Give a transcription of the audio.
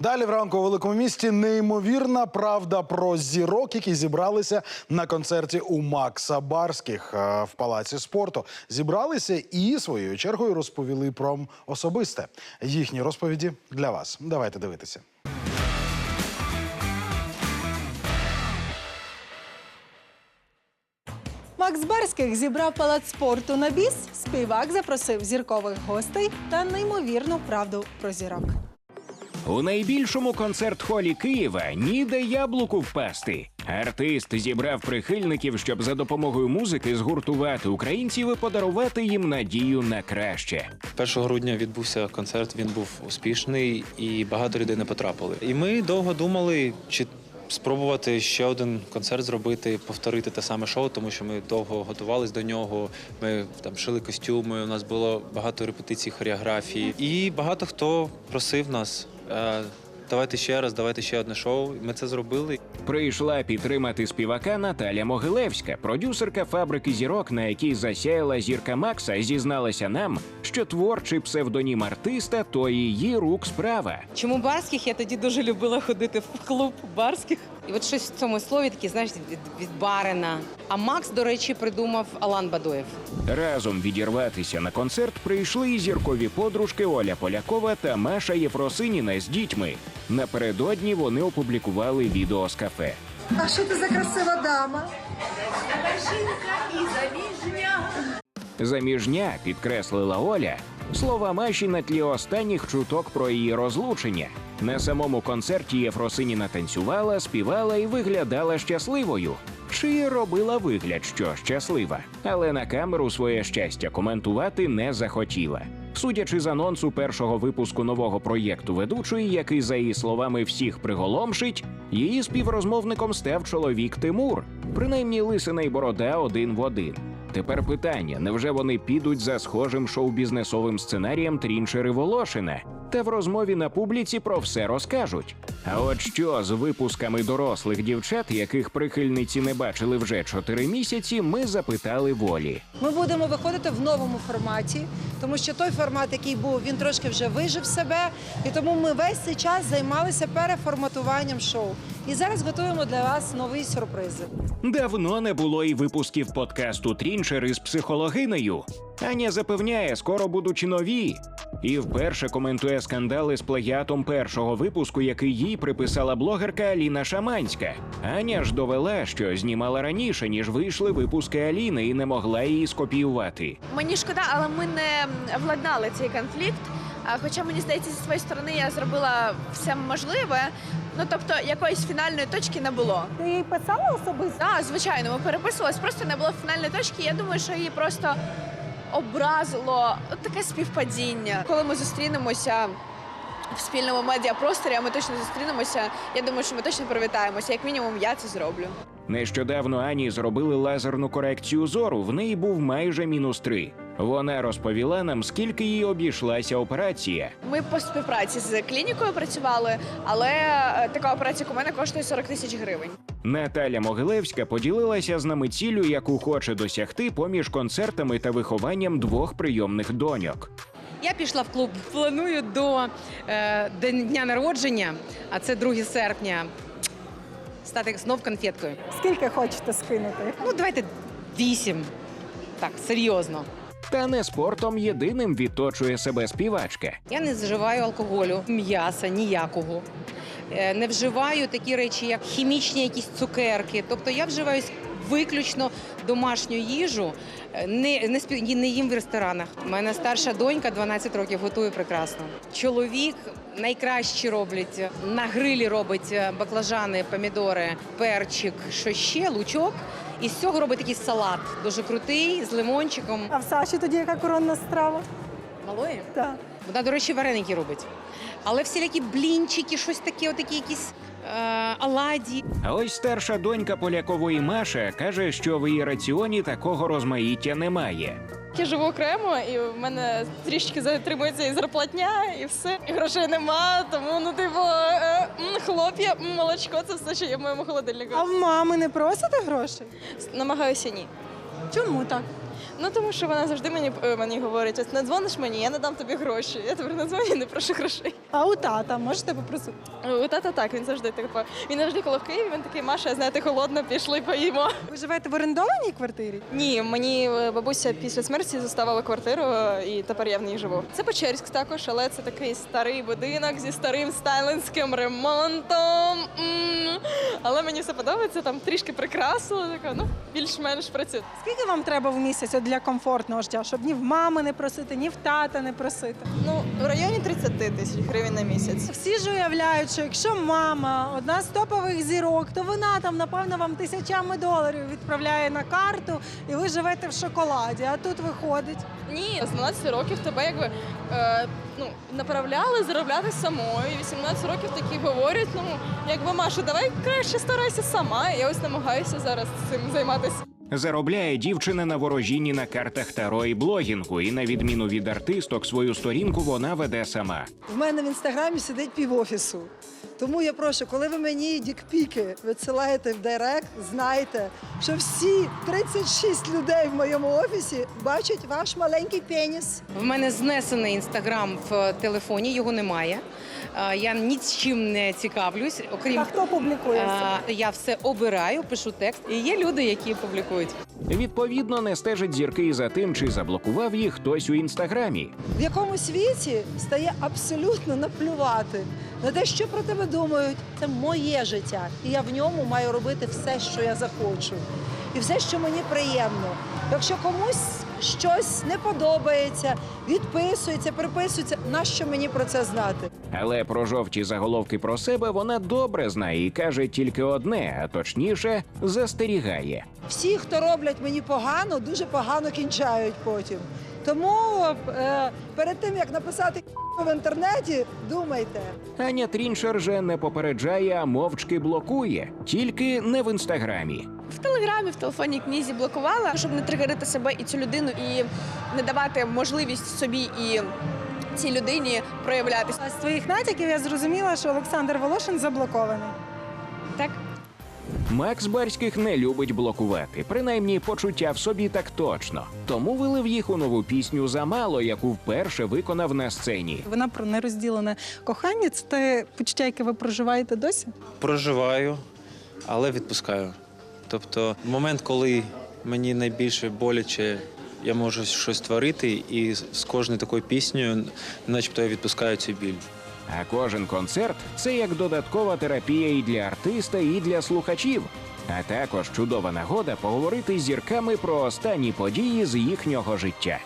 Далі в ранку у великому місті неймовірна правда про зірок, які зібралися на концерті у Макса Барських е, в палаці спорту. Зібралися і своєю чергою розповіли про особисте. Їхні розповіді для вас. Давайте дивитися. Макс Барських зібрав палац спорту на біс. Співак запросив зіркових гостей та неймовірну правду про зірок. У найбільшому концерт-холі Києва ніде яблуку впасти. Артист зібрав прихильників, щоб за допомогою музики згуртувати українців і подарувати їм надію на краще. 1 грудня відбувся концерт. Він був успішний і багато людей не потрапили. І ми довго думали, чи спробувати ще один концерт зробити, повторити те саме шоу, тому що ми довго готувалися до нього. Ми там шили костюми. У нас було багато репетицій, хореографії, і багато хто просив нас. «Е, Давайте ще раз, давайте ще одне шоу. Ми це зробили. Прийшла підтримати співака Наталя Могилевська, продюсерка фабрики зірок, на якій засяяла зірка Макса, зізналася нам, що творчий псевдонім артиста то її рук справа. Чому барських? Я тоді дуже любила ходити в клуб барських. І от щось в цьому слові таке, знаєш, від, від барина. А Макс, до речі, придумав Алан Бадоєв. Разом відірватися на концерт прийшли і зіркові подружки Оля Полякова та Маша Єфросиніна з дітьми. Напередодні вони опублікували відео з кафе. А що ти за красива дама? Заміжня підкреслила Оля. Слова Маші на тлі останніх чуток про її розлучення. На самому концерті Єфросиніна танцювала, співала і виглядала щасливою. Чи робила вигляд, що щаслива, але на камеру своє щастя коментувати не захотіла. Судячи з анонсу першого випуску нового проєкту ведучої, який, за її словами, всіх приголомшить, її співрозмовником став чоловік Тимур. Принаймні лисина й борода один в один. Тепер питання: невже вони підуть за схожим шоу-бізнесовим сценарієм Трінчери Волошина? Та в розмові на публіці про все розкажуть. А от що з випусками дорослих дівчат, яких прихильниці не бачили вже чотири місяці, ми запитали волі. Ми будемо виходити в новому форматі, тому що той формат, який був, він трошки вже вижив себе, і тому ми весь цей час займалися переформатуванням шоу. І зараз готуємо для вас нові сюрпризи. Давно не було і випусків подкасту Трінчер із психологинею. Аня запевняє, скоро будуть нові. І вперше коментує скандали з плагіатом першого випуску, який їй приписала блогерка Аліна Шаманська. Аня ж довела, що знімала раніше, ніж вийшли випуски Аліни, і не могла її скопіювати. Мені шкода, але ми не владнали цей конфлікт. Хоча мені здається, зі своєї сторони я зробила все можливе. Ну тобто якоїсь фінальної точки не було. Ти їй писала особисто? Так, звичайно, ми переписувалися, просто не було фінальної точки. Я думаю, що її просто образило таке співпадіння. Коли ми зустрінемося в спільному медіапросторі, а ми точно зустрінемося. Я думаю, що ми точно привітаємося. Як мінімум, я це зроблю. Нещодавно Ані зробили лазерну корекцію зору. В неї був майже мінус три. Вона розповіла нам, скільки їй обійшлася операція. Ми по співпраці з клінікою працювали, але е, така операція у мене коштує 40 тисяч гривень. Наталя Могилевська поділилася з нами ціллю, яку хоче досягти поміж концертами та вихованням двох прийомних доньок. Я пішла в клуб. Планую до е, дня народження, а це 2 серпня. Стати знов конфеткою. Скільки хочете скинути? Ну, давайте вісім. Так, серйозно. Та не спортом єдиним відточує себе співачка. Я не вживаю алкоголю, м'яса ніякого. Е, Не вживаю такі речі, як хімічні якісь цукерки. Тобто я вживаю виключно домашню їжу, е, не, не, спі- не їм в ресторанах. У мене старша донька 12 років готує прекрасно. Чоловік найкраще робить на грилі робить е, баклажани, помідори, перчик, що ще, лучок. І з цього робить такий салат, дуже крутий, з лимончиком. А в Саші тоді яка коронна страва? Малої? Так. Вона, до речі, вареники робить. Але всілякі блінчики, щось таке, отакі якісь оладі. А ось старша донька полякової Маша каже, що в її раціоні такого розмаїття немає. Я живу окремо, і в мене трішки затримується і зарплатня, і все. І грошей нема, тому ну типу е, м, хлоп'я, м, молочко це все, що є в моєму холодильнику. А в мами не просите грошей? Намагаюся ні. Чому так? Ну тому що вона завжди мені е, мені говорить: ось не дзвониш мені, я не дам тобі гроші. Я тепер не дзвоню, не прошу грошей. А у тата можете попросити? У тата так, він завжди типу, він завжди коли в Києві, він такий Маша, я знаю, ти холодна, пішли поїмо. Ви живете в орендованій квартирі? Ні, мені е, бабуся після смерті заставила квартиру, і тепер я в ній живу. Це Печерськ також, але це такий старий будинок зі старим сталінським ремонтом. М. Але мені все подобається, там трішки прикрасило, така, ну більш-менш працює. Скільки вам треба в місяць от для комфортного життя, щоб ні в мами не просити, ні в тата не просити? Ну, в районі 30 тисяч гривень на місяць. Всі ж уявляють, що якщо мама одна з топових зірок, то вона там, напевно, вам тисячами доларів відправляє на карту, і ви живете в шоколаді. А тут виходить. Ні, з 12 років тебе якби е, ну, направляли заробляти самою. І 18 років такі говорять, ну якби Маша, давай краще старайся сама. Я ось намагаюся зараз цим займатися. Заробляє дівчина на ворожінні на картах Таро і блогінгу, і на відміну від артисток, свою сторінку вона веде сама. В мене в інстаграмі сидить півофісу. Тому я прошу, коли ви мені дікпіки відсилаєте в директ, знайте, що всі 36 людей в моєму офісі бачать ваш маленький пеніс. В мене знесений інстаграм в телефоні, його немає. Я нічим не цікавлюсь, окрім А хто публікує? все? е, я все обираю, пишу текст. І є люди, які публікують. Відповідно, не стежить зірки і за тим, чи заблокував їх хтось у інстаграмі. В якому світі стає абсолютно наплювати на те, що про тебе думають. Це моє життя, і я в ньому маю робити все, що я захочу, і все, що мені приємно. Якщо комусь щось не подобається, відписується, приписується, нащо мені про це знати? Але про жовті заголовки про себе вона добре знає і каже тільки одне, а точніше, застерігає. Всі, хто роблять мені погано, дуже погано кінчають потім. Тому е, перед тим як написати в інтернеті, думайте. Аня Тріншер же не попереджає, а мовчки блокує, тільки не в інстаграмі. В телеграмі, в телефонній книзі блокувала, щоб не тригерити себе і цю людину, і не давати можливість собі і цій людині проявлятися. З твоїх натяків я зрозуміла, що Олександр Волошин заблокований. Так. Макс Барських не любить блокувати, принаймні почуття в собі так точно. Тому вилив їх у нову пісню замало, яку вперше виконав на сцені. Вона про нерозділене кохання. Це те почуття, яке ви проживаєте досі? Проживаю, але відпускаю. Тобто, момент, коли мені найбільше боляче, я можу щось творити, і з кожною такою піснею, начебто я відпускаю цю біль. А кожен концерт це як додаткова терапія і для артиста, і для слухачів. А також чудова нагода поговорити з зірками про останні події з їхнього життя.